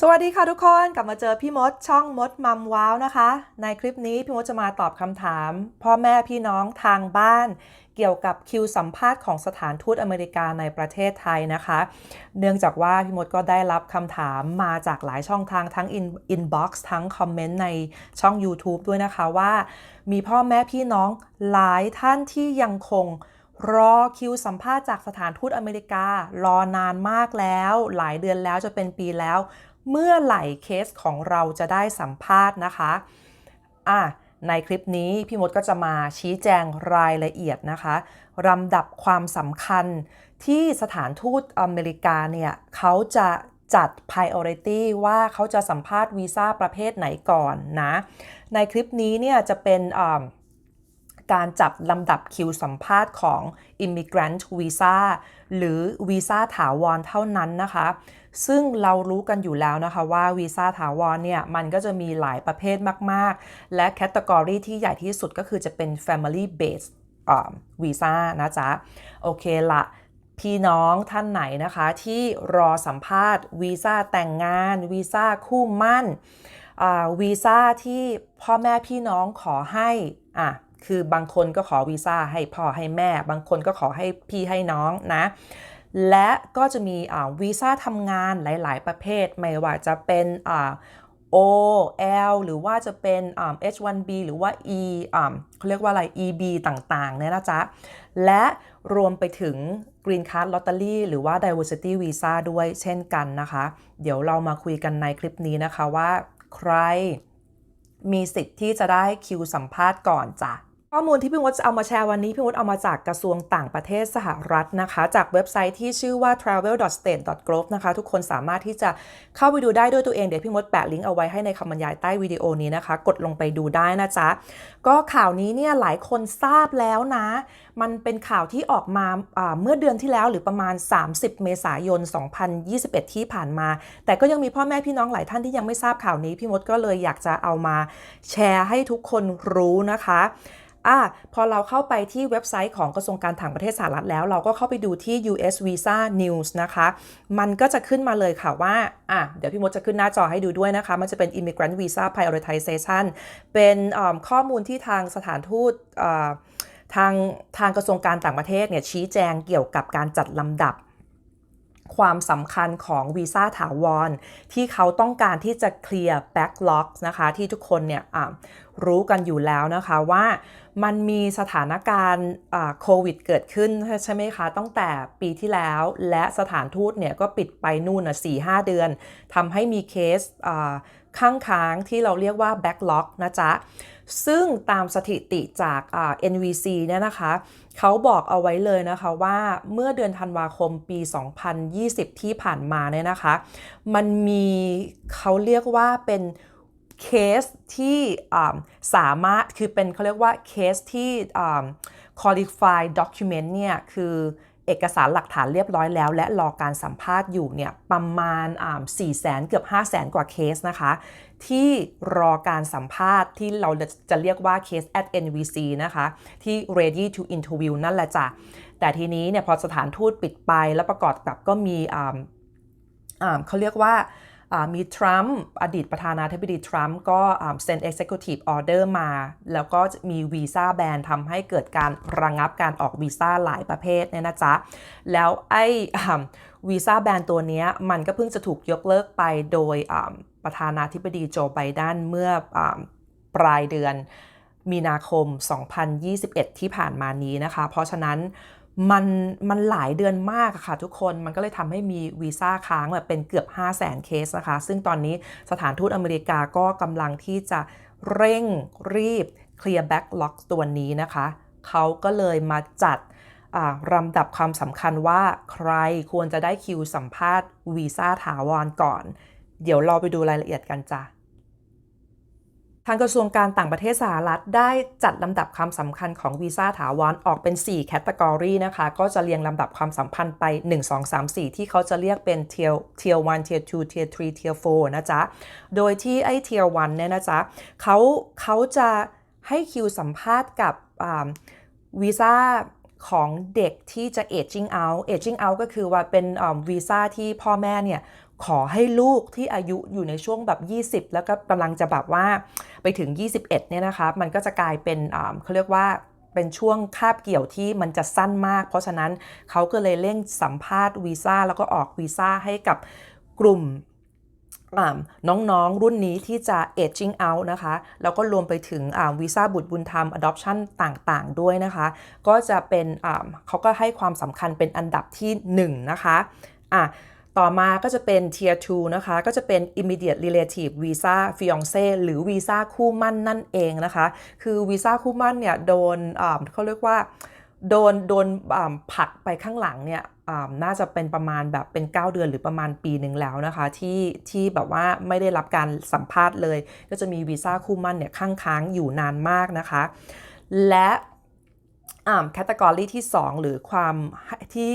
สวัสดีค่ะทุกคนกลับมาเจอพี่มดช่องมดมัมว้าวนะคะ ในคลิปนี้พี่มดจะมาตอบคำถาม พ่อแม่พี่น้องทางบ้าน เกี่ยวกับคิวสัมภาษณ์ของสถานทูตอเมริกาในประเทศไทยนะคะ เนื่องจากว่าพี่มดก็ได้รับคำถามมาจากหลายช่องทางทั้ง in inbox ทั้งคอมเมนต์ในช่อง YouTube ด้วยนะคะว่า มีพ่อแม่พี่น้องหลายท่านที่ยังคงรอคิวสัมภาษณ์จากสถานทูตอเมริกา รอนานมากแล้ว หลายเดือนแล้วจะเป็นปีแล้ว เมื่อไหร่เคสของเราจะได้สัมภาษณ์นะคะอะในคลิปนี้พี่มดก็จะมาชี้แจงรายละเอียดนะคะลำดับความสำคัญที่สถานทูตอเมริกาเนี่ยเขาจะจัด priority ว่าเขาจะสัมภาษณ์วีซ่าประเภทไหนก่อนนะ ในคลิปนี้เนี่ยจะเป็นอ่า การจับลำดับคิวสัมภาษณ์ของ Immigrant Visa หรือวีซ่าถาวรเท่านั้นนะคะ ซึ่งเรารู้กันอยู่แล้วนะคะว่าวีซ่าถาวรเนี่ย มันก็จะมีหลายประเภทมาก ๆ และแคตตากรีที่ใหญ่ที่สุดก็คือจะเป็น Family Based วีซ่านะจ๊ะ โอเคละพี่น้องท่านไหนนะคะที่รอสัมภาษณ์วีซ่าแต่งงานวีซ่าคู่มั่นวีซ่าที่พ่อแม่พี่น้องขอให้อะ คือบางคนก็ขอวีซ่าให้พ่อให้แม่ บางคนก็ขอให้พี่ให้น้องนะ และก็จะมีวีซ่าทำงานหลาย ๆ ประเภท ไม่ว่าจะเป็นอ่า O L หรือว่าจะเป็นอ่า H1B หรือว่า E อ่าเขาเรียกว่าอะไร EB ต่าง ๆ เนี่ยนะจ๊ะ และรวมไปถึง Green Card Lottery หรือว่า Diversity Visa ด้วยเช่นกันนะคะ เดี๋ยวเรามาคุยกันในคลิปนี้นะคะว่าใครมีสิทธิ์ที่จะได้คิวสัมภาษณ์ก่อนจ้ะ ข้อมูลที่พี่มดจะเอามาแชร์วันนี้พี่มดเอามาจากกระทรวงต่างประเทศสหรัฐนะคะ จากเว็บไซต์ที่ชื่อว่า travel.state.gov นะคะ ทุกคนสามารถที่จะเข้าไปดูได้ด้วยตัวเอง เดี๋ยวพี่มดแปะลิงก์เอาไว้ให้ในคำบรรยายใต้วิดีโอนี้นะคะ กดลงไปดูได้นะจ๊ะ ก็ข่าวนี้เนี่ยหลายคนทราบแล้วนะ มันเป็นข่าวที่ออกมาอ่าเมื่อเดือนที่แล้วหรือประมาณ 30 เมษายน 2021 ที่ผ่านมา แต่ก็ยังมีพ่อแม่พี่น้องหลายท่านที่ยังไม่ทราบข่าวนี้พี่มดก็เลยอยากจะเอามาแชร์ให้ทุกคนรู้นะคะ อะพอเราเข้าไปที่เว็บไซต์ของกระทรวงการต่างประเทศสหรัฐแล้ว เราก็เข้าไปดูที่ US Visa News นะคะ มันก็จะขึ้นมาเลยค่ะว่าอะเดี๋ยวพี่มดจะขึ้นหน้าจอให้ดูด้วยนะคะ มันจะเป็น Immigrant Visa Prioritization เป็นข้อมูลที่ทางสถานทูตทางทางกระทรวงการต่างประเทศเนี่ยชี้แจงเกี่ยวกับการจัดลำดับ ความสำคัญของวีซ่าถาวร ที่เขาต้องการที่จะเคลียร์แบ็กล็อกนะคะที่ทุกคนเนี่ยรู้กันอยู่แล้วนะคะว่ามันมีสถานการณ์โควิดเกิดขึ้นใช่ไหมคะ ตั้งแต่ปีที่แล้วและสถานทูตเนี่ยก็ปิดไปนู่นนะสี่ห้าเดือนทำให้มีเคส ข้างค้างที่เราเรียกว่า backlog นะจ๊ะ ซึ่งตามสถิติจาก NVC เนี่ยนะคะ เขาบอกเอาไว้เลยนะคะว่าเมื่อเดือนธันวาคมปี 2020 ที่ผ่านมาเนี่ยนะคะ มันมีเขาเรียกว่าเป็นเคสที่สามารถคือเป็นเขาเรียกว่าเคสที่ qualified document เนี่ยคือ เอกสารหลักฐานเรียบร้อยแล้ว และรอการสัมภาษณ์อยู่เนี่ยประมาณอ่แสนเกือบ5 0 0แสนกว่าเคสนะคะ ที่รอการสัมภาษณ์ที่เราจะเรียกว่าเคส at NVC นะคะ ที่ ready to interview นั่นแหละจ้ะ แต่ทีนี้เนี่ยพอสถานทูตปิดไปแล้วประกอบกับก็มีเขาเรียกว่า มีทรัมป์อดีตประธานาธิบดีทรัมป์ก็เซ็น executive order มา แล้วก็มีวีซ่าแบนทำให้เกิดการระงับการออกวีซ่าหลายประเภทเนี่ยนะจ๊ะ แล้วไอ้วีซ่าแบนตัวนี้มันก็เพิ่งจะถูกยกเลิกไปโดยประธานาธิบดีโจไบเดนเมื่ออปลายเดือนมีนาคม 2021 ที่ผ่านมานี้นะคะ เพราะฉะนั้น มันมันหลายเดือนมากค่ะทุกคนมันก็เลยทำให้มีวีซ่าค้างแบบเป็นเกือบ 5 0 0 0 0 0 เคสนะคะ ซึ่งตอนนี้สถานทูตอเมริกาก็กำลังที่จะเร่งรีบเคลียร์แบ็กล็อกตัวนี้นะคะ เขาก็เลยมาจัดลำดับความสำคัญว่าใครควรจะได้คิวสัมภาษณ์วีซ่าถาวรก่อน เดี๋ยวเราไปดูรายละเอียดกันจ้ะ ทางกระทรวงการต่างประเทศสหรัฐได้จัดลำดับความสำคัญของวีซ่าถาวรออกเป็น 4 แคตตากรีนะคะ ก็จะเรียงลำดับความสัมพันธ์ไป 1 2 3 4 ที่เขาจะเรียกเป็น tier tier 1 tier 2 tier 3 tier 4 นะจ๊ะ โดยที่ไอ้ tier 1 เนี่ยนะจ๊ะเขาเขาจะให้คิวสัมภาษณ์กับวีซ่าของเด็กที่จะ aging out aging out ก็คือว่าเป็นวีซ่าที่พ่อแม่เนี่ย ขอให้ลูกที่อายุอยู่ในช่วงแบบ 20 แล้วก็กำลังจะแบบว่าไปถึง 21 เนี่ยนะคะ มันก็จะกลายเป็นเขาเรียกว่าเป็นช่วงคาบเกี่ยวที่มันจะสั้นมาก เพราะฉะนั้นเขาก็เลยเร่งสัมภาษณ์วีซ่าแล้วก็ออกวีซ่าให้กับกลุ่มน้องๆ รุ่นนี้ที่จะ aging out นะคะ แล้วก็รวมไปถึงวีซ่าบุตรบุญธรรม adoption ต่างๆ ด้วยนะคะ ก็จะเป็นเขาก็ให้ความสำคัญเป็นอันดับที่ 1 นะคะ อะ ต่อมาก็จะเป็น tier 2 นะคะ ก็จะเป็น immediate relative visa fiance หรือวีซ่าคู่มั่นนั่นเองนะคะ คือวีซ่าคู่มั่นเนี่ยโดนเขาเรียกว่าโดนโดนผลักไปข้างหลังเนี่ยน่าจะเป็นประมาณแบบเป็น 9 เดือนหรือประมาณปีหนึ่งแล้วนะคะ ที่ที่แบบว่าไม่ได้รับการสัมภาษณ์เลย ก็จะมีวีซ่าคู่มั่นเนี่ยข้างค้างอยู่นานมากนะคะ และ แคตตากรีที่ 2 หรือความที่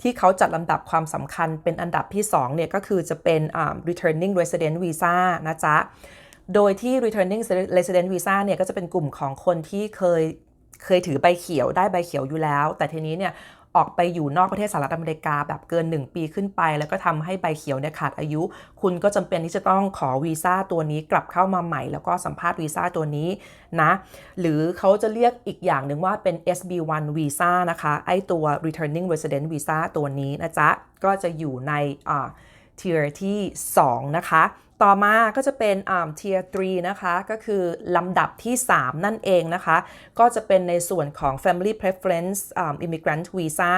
ที่เขาจัดลำดับความสำคัญเป็นอันดับที่2เนี่ยก็คือจะเป็น returning resident visa นะจ๊ะ โดยที่ returning resident visa เนี่ยก็จะเป็นกลุ่มของคนที่เคยเคยถือใบเขียวได้ใบเขียวอยู่แล้ว แต่ทีนี้เนี่ย ออกไปอยู่นอกประเทศสหรัฐอเมริกาแบบเกิน 1 ปีขึ้นไป แล้วก็ทำให้ใบเขียวเนี่ยขาดอายุ คุณก็จำเป็นที่จะต้องขอวีซ่าตัวนี้กลับเข้ามาใหม่ แล้วก็สัมภาษณ์วีซ่าตัวนี้นะ หรือเขาจะเรียกอีกอย่างหนึ่งว่าเป็น SB1 วีซ่านะคะ ไอตัว returning resident visa ตัวนี้นะจ๊ะ ก็จะอยู่ในอ่า tier ที่ 2 นะคะ ต่อมาก็จะเป็น um, tier 3นะคะ ก็คือลำดับที่ 3 นั่นเองนะคะ ก็จะเป็นในส่วนของ family preference um, immigrant visa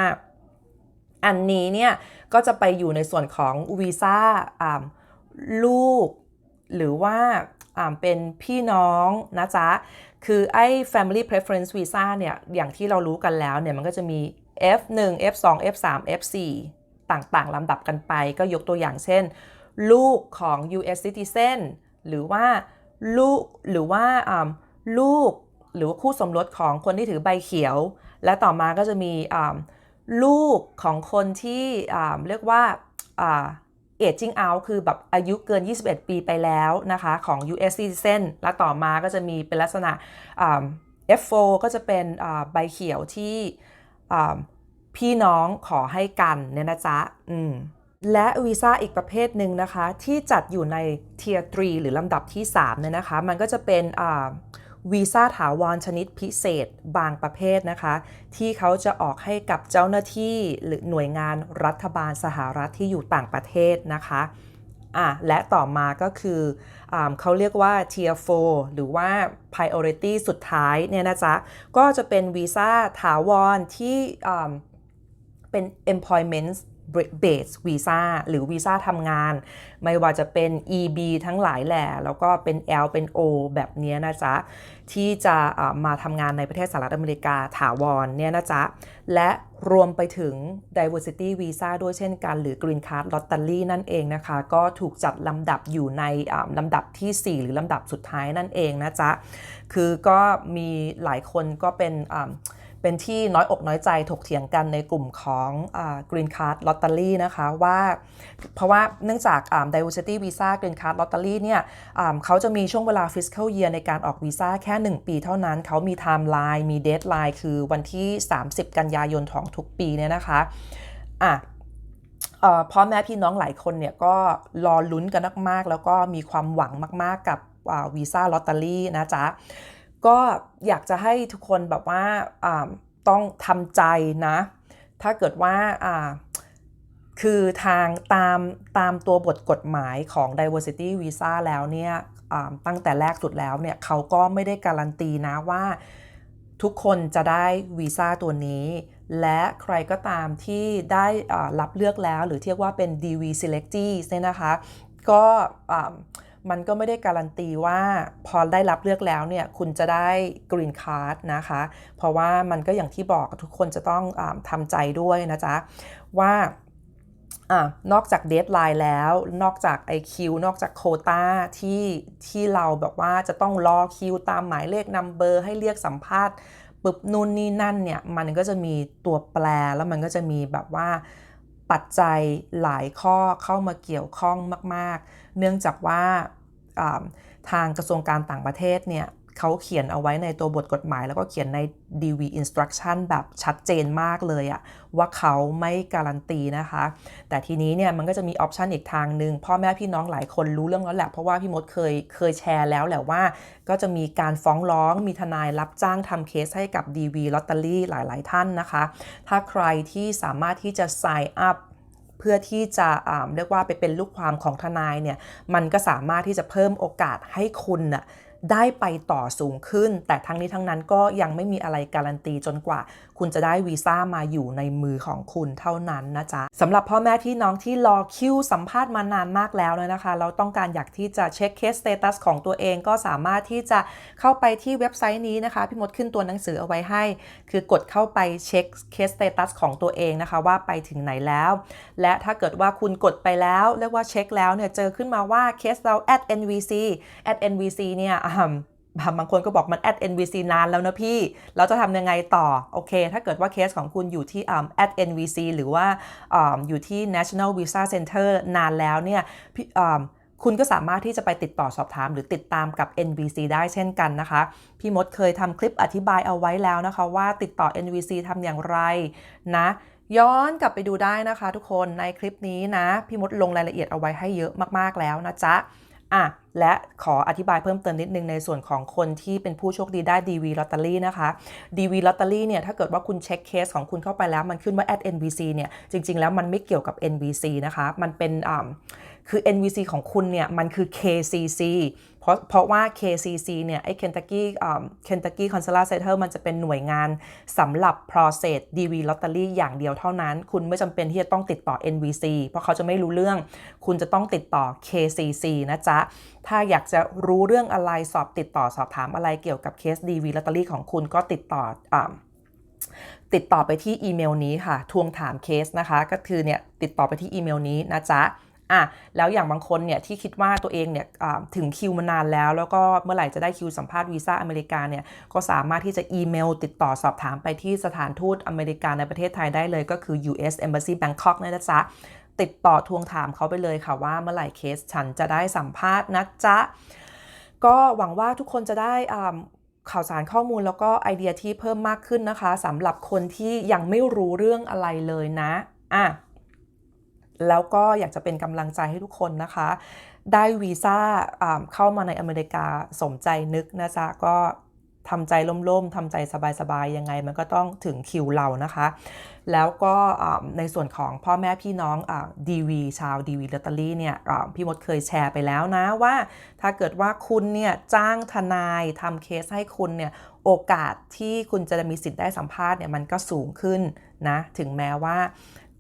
อันนี้เนี่ยก็จะไปอยู่ในส่วนของวีซ่าลูก หรือว่าเป็นพี่น้องนะจ๊ะ คือไอ้ family preference visa เนี่ย อย่างที่เรารู้กันแล้วเนี่ย มันก็จะมี F1 F2 F3 F4 ต่างๆลำดับกันไป ก็ยกตัวอย่างเช่น ลูกของ US citizen หรือว่าลูกหรือว่าลูกหรือว่าคู่สมรสของคนที่ถือใบเขียว และต่อมาก็จะมีลูกของคนที่เรียกว่า aging out คือแบบอายุเกิน 21 ปีไปแล้วนะคะของ US citizen และต่อมาก็จะมีเป็นลักษณะ F4 ก็จะเป็นใบเขียวที่พี่น้องขอให้กันเนี่ยนะจ๊ะ อืม และวีซ่าอีกประเภทหนึ่งนะคะ ที่จัดอยู่ใน Tier 3หรือลำดับที่3เนี่ยนะคะ มันก็จะเป็นวีซ่าถาวรชนิดพิเศษบางประเภทนะคะ ที่เขาจะออกให้กับเจ้าหน้าที่หรือหน่วยงานรัฐบาลสหรัฐที่อยู่ต่างประเทศนะคะอะและต่อมาก็คืออเขาเรียกว่า Tier 4 หรือว่า Priority สุดท้ายเนี่ยนะจ๊ะ ก็จะเป็นวีซ่าถาวรที่เป็น employment base visa หรือวีซ่าทำงาน ไม่ว่าจะเป็น EB ทั้งหลายแหละแล้วก็เป็น L เป็น O แบบนี้นะจ๊ะ ที่จะมาทำงานในประเทศสหรัฐอเมริกาถาวรเนี่ยนะจ๊ะ และรวมไปถึง diversity visa ด้วยเช่นกัน หรือ green card lottery นั่นเองนะคะ ก็ถูกจัดลำดับอยู่ในลำดับที่ 4 หรือลำดับสุดท้ายนั่นเองนะจ๊ะ คือก็มีหลายคนก็เป็น เป็นที่น้อยอกน้อยใจถกเถียงกันในกลุ่มของอ Green Card Lottery นะคะว่า เพราะว่าเนื่องจาก Diversity Visa Green Card Lottery เนี่ยเขาจะมีช่วงเวลา Fiscal Year ในการออกวีซ่าแค่ 1 ปีเท่านั้น เขามี Timeline มี Deadline คือวันที่ 30 กันยายนของทุกปีเนี่ยนะคะอะพ่อแม่พี่น้องหลายคนเนี่ยก็รอลุ้นกันมากๆ แล้วก็มีความหวังมากๆกับวีซ่าลอตเตอรี่นะจ๊ะ ก็อยากจะให้ทุกคนแบบว่าต้องทำใจนะ ถ้าเกิดว่าคือทางตามตามตัวบทกฎหมายของ diversity visa แล้วเนี่ยตั้งแต่แรกสุดแล้วเนี่ยเขาก็ไม่ได้การันตีนะว่าทุกคนจะได้วีซ่าตัวนี้ และใครก็ตามที่ได้รับเลือกแล้ว หรือเรียกว่าเป็น DV selectees เนี่ยนะคะ ก็ มันก็ไม่ได้การันตีว่าพอได้รับเลือกแล้วเนี่ยคุณจะได้กรีนคาร์ดนะคะ เพราะว่ามันก็อย่างที่บอกทุกคนจะต้องอทำใจด้วยนะจ๊ะ ว่าอนอกจากเดทไลน์แล้ว นอกจาก IQ นอกจากโคตาที่ที่เราแบบว่าจะต้องรอคิวตามหมายเลขนัมเบอร์ให้เรียกสัมภาษณ์ปึ๊บนู่นนี่นั่นเนี่ย มันก็จะมีตัวแปรแล้วมันก็จะมีแบบว่า ปัจจัยหลายข้อเข้ามาเกี่ยวข้องมาก ๆ เนื่องจากว่าทางกระทรวงการต่างประเทศเนี่ย เขาเขียนเอาไว้ในตัวบทกฎหมาย แล้วก็เขียนใน DV instruction แบบชัดเจนมากเลยอะว่าเขาไม่การันตีนะคะ แต่ทีนี้เนี่ยมันก็จะมีออปชันอีกทางหนึ่งพ่อแม่พี่น้องหลายคนรู้เรื่องแล้วแหละ เพราะว่าพี่มดเคยเคยแชร์แล้วแหละว่า ก็จะมีการฟ้องร้องมีทนายรับจ้างทำเคสให้กับ DV ลอตเตอรี่หลาย ๆ ท่านนะคะ ถ้าใครที่สามารถที่จะ sign up เพื่อที่จะอ่าเรียกว่าไปเป็นลูกความของทนายเนี่ยมันก็สามารถที่จะเพิ่มโอกาสให้คุณน่ะ ได้ไปต่อสูงขึ้น แต่ทั้งนี้ทั้งนั้นก็ยังไม่มีอะไรการันตีจนกว่า คุณจะได้วีซ่ามาอยู่ในมือของคุณเท่านั้นนะจ๊ะสำหรับพ่อแม่พี่น้องที่รอคิวสัมภาษณ์มานานมากแล้วเลยนะคะเราต้องการอยากที่จะเช็คเคสสเตตัสของตัวเองก็สามารถที่จะเข้าไปที่เว็บไซต์นี้นะคะพี่มดขึ้นตัวหนังสือเอาไว้ให้ คือกดเข้าไปเช็คเคสสเตตัสของตัวเองนะคะว่าไปถึงไหนแล้ว และถ้าเกิดว่าคุณกดไปแล้วเรียกว่าเช็คแล้วเนี่ยเจอขึ้นมาว่าเคสเรา at nvc at nvc เนี่ย บางคนก็บอกมัน at NVC นานแล้วนะพี่ เราจะทำยังไงต่อ โอเค ถ้าเกิดว่าเคสของคุณอยู่ที่ um, at NVC หรือว่าอยู่ที่ National Visa Center นานแล้วเนี่ยคุณก็สามารถที่จะไปติดต่อสอบถาม หรือติดตามกับ NVC ได้เช่นกันนะคะ พี่มดเคยทำคลิปอธิบายเอาไว้แล้วนะคะ ว่าติดต่อ NVC ทำอย่างไรนะย้อนกลับไปดูได้นะคะทุกคนในคลิปนี้นะ พี่มดลงรายละเอียดเอาไว้ให้เยอะมากๆแล้วนะจ๊ะ อะและขออธิบายเพิ่มเติมนิดนึงในส่วนของคนที่เป็นผู้โชคดีได้ DV Lottery นะคะ DV Lottery เนี่ยถ้าเกิดว่าคุณเช็คเคสของคุณเข้าไปแล้วมันขึ้นว่า at NVC เนี่ยจริง ๆ แล้วมันไม่เกี่ยวกับ NVC นะคะ มันเป็นอ่า คือ NVC ของคุณเนี่ยมันคือ KCC เพราะเพราะว่า KCC เนี่ยไอ้ Kentucky อ่า Kentucky Consular Center มันจะเป็นหน่วยงานสำหรับ process DV Lottery อย่างเดียวเท่านั้น คุณไม่จำเป็นที่จะต้องติดต่อ NVC เพราะเขาจะไม่รู้เรื่อง คุณจะต้องติดต่อ KCC นะจ๊ะ ถ้าอยากจะรู้เรื่องอะไรสอบติดต่อสอบถามอะไรเกี่ยวกับเคส DV Lottery ของคุณก็ติดต่ออติดต่อไปที่อีเมลนี้ค่ะ ทวงถามเคสนะคะ ก็คือเนี่ยติดต่อไปที่อีเมลนี้นะจ๊ะ อะแล้วอย่างบางคนเนี่ยที่คิดว่าตัวเองเนี่ยถึงคิวมานานแล้ว แล้วก็เมื่อไหร่จะได้คิวสัมภาษณ์วีซ่าอเมริกาเนี่ยก็สามารถที่จะอีเมล ติดต่อสอบถามไปที่สถานทูตอเมริกาในประเทศไทยได้เลยก็คือ US Embassy Bangkok นะจ๊ะติดต่อทวงถามเขาไปเลยค่ะว่าเมื่อไหร่เคสฉันจะได้สัมภาษณ์นะจ๊ะก็หวังว่าทุกคนจะได้ข่าวสารข้อมูลแล้วก็ไอเดียที่เพิ่มมากขึ้นนะคะสำหรับคนที่ยังไม่รู้เรื่องอะไรเลยนะอะ แล้วก็อยากจะเป็นกำลังใจให้ทุกคนนะคะ ได้วีซ่าเข้ามาในอเมริกาสมใจนึกนะจ๊ะก็ทำใจล่มๆทำใจสบายๆ ยังไงมันก็ต้องถึงคิวเรานะคะ แล้วก็ในส่วนของพ่อแม่พี่น้องดีวีชาวดีวีลอตเตอรี่เนี่ยพี่มดเคยแชร์ไปแล้วนะว่า ถ้าเกิดว่าคุณเนี่ยจ้างทนายทำเคสให้คุณเนี่ยโอกาสที่คุณจะมีสิทธิ์ได้สัมภาษณ์เนี่ยมันก็สูงขึ้นนะ ถึงแม้ว่า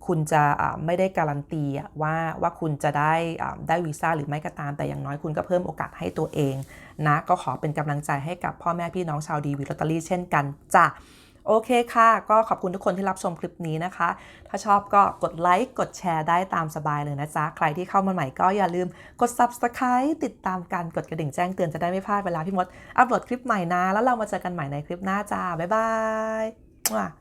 คุณจะไม่ได้การันตีว่าว่าคุณจะได้ได้วีซ่าหรือไม่ก็ตาม แต่อย่างน้อยคุณก็เพิ่มโอกาสให้ตัวเองนะก็ขอเป็นกำลังใจให้กับพ่อแม่พี่น้องชาวดีวีลอตเตอรี่เช่นกันจ้ะโอเคค่ะ ก็ขอบคุณทุกคนที่รับชมคลิปนี้นะคะ ถ้าชอบก็กดไลค์ กดแชร์ได้ตามสบายเลยนะจ๊ะ ใครที่เข้ามาใหม่ก็อย่าลืมกด Subscribe ติดตามการกดกระดิ่งแจ้งเตือนจะได้ไม่พลาดเวลาพี่มดอัปโหลดคลิปใหม่นะ แล้วเรามาเจอกันใหม่ในคลิปหน้าจ้า บ๊ายบาย